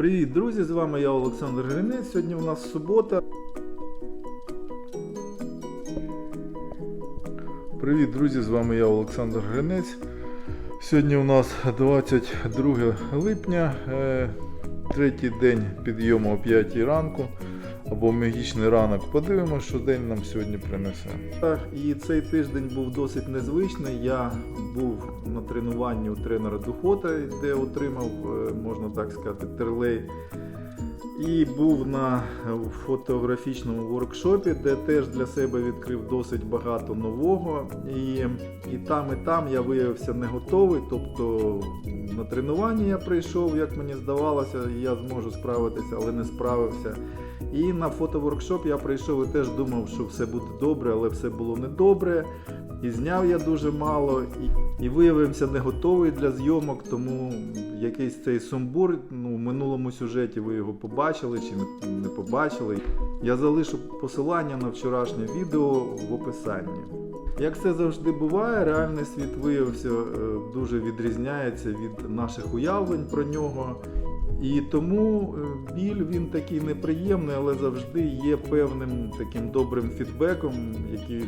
Привіт, друзі! З вами я Олександр Гринець. Сьогодні у нас субота. Привіт, друзі! З вами я Олександр Гринець. Сьогодні у нас 22 липня, е, третій день підйому о 5 ранку або магічний ранок. Подивимося, що день нам сьогодні принесе. І цей тиждень був досить незвичний. Я був на тренуванні у тренера Духота, де отримав, е, можна так сказати, терлей. І був на фотографічному воркшопі, де теж для себе відкрив досить багато нового. І, і там, і там я виявився не готовий. Тобто на тренуванні я прийшов, як мені здавалося, я зможу справитися, але не справився. І на фотоворкшоп я прийшов і теж думав, що все буде добре, але все було недобре. І зняв я дуже мало, і, і виявився не готовий для зйомок, тому якийсь цей сумбур, ну, в минулому сюжеті ви його побачили чи не, побачили. Я залишу посилання на вчорашнє відео в описанні. Як це завжди буває, реальний світ виявився е, дуже відрізняється від наших уявлень про нього. І тому е, біль він такий неприємний, але завжди є певним таким добрим фідбеком, який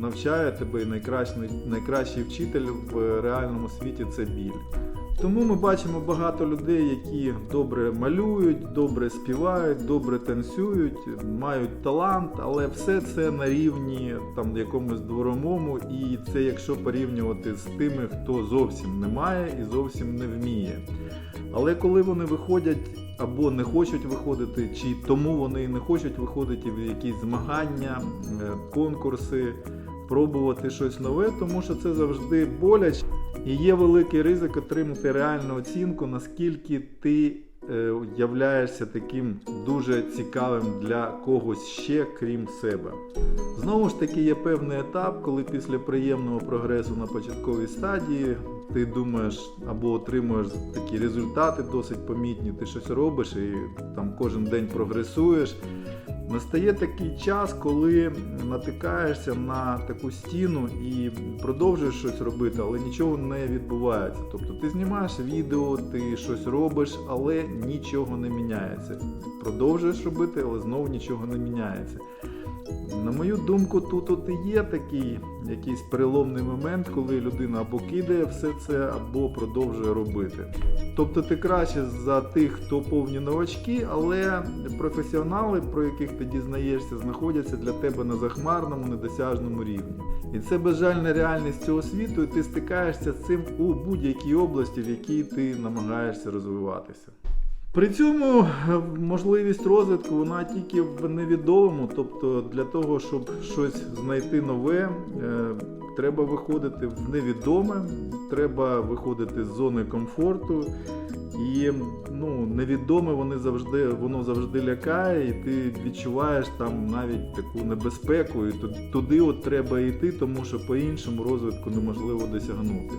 навчає тебе найкращий, найкращий вчитель в реальному світі це біль. Тому ми бачимо багато людей, які добре малюють, добре співають, добре танцюють, мають талант, але все це на рівні там якомусь дворовому, і це якщо порівнювати з тими, хто зовсім не має і зовсім не вміє. Але коли вони виходять або не хочуть виходити, чи тому вони не хочуть виходити в якісь змагання, е, конкурси, пробувати щось нове, тому що це завжди боляче. І є великий ризик отримати реальну оцінку, наскільки ти е, являєшся таким дуже цікавим для когось ще, крім себе. Знову ж таки, є певний етап, коли після приємного прогресу на початковій стадії ти думаєш або отримуєш такі результати досить помітні, ти щось робиш і там кожен день прогресуєш. Настає такий час, коли натикаєшся на таку стіну і продовжуєш щось робити, але нічого не відбувається. Тобто ти знімаєш відео, ти щось робиш, але нічого не міняється. Продовжуєш робити, але знову нічого не міняється. На мою думку, тут от і є такий якийсь переломний момент, коли людина або кидає все це, або продовжує робити. Тобто ти краще за тих, хто повні новачки, але професіонали, про яких ти дізнаєшся, знаходяться для тебе на захмарному, недосяжному рівні. І це безжальна реальність цього світу, і ти стикаєшся з цим у будь-якій області, в якій ти намагаєшся розвиватися. При цьому е, можливість розвитку вона тільки в невідомому, тобто для того, щоб щось знайти нове, е, треба виходити в невідоме, треба виходити з зони комфорту. І ну, невідоме вони завжди, воно завжди лякає, і ти відчуваєш там навіть таку небезпеку, і туди от треба йти, тому що по-іншому розвитку неможливо досягнути.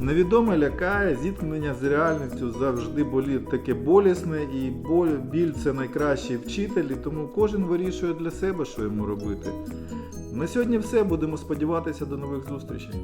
Невідоме лякає, зіткнення з реальністю завжди болі таке болісне, і боль, біль це найкращий вчитель, і тому кожен вирішує для себе, що йому робити. На сьогодні все. Будемо сподіватися до нових зустрічей.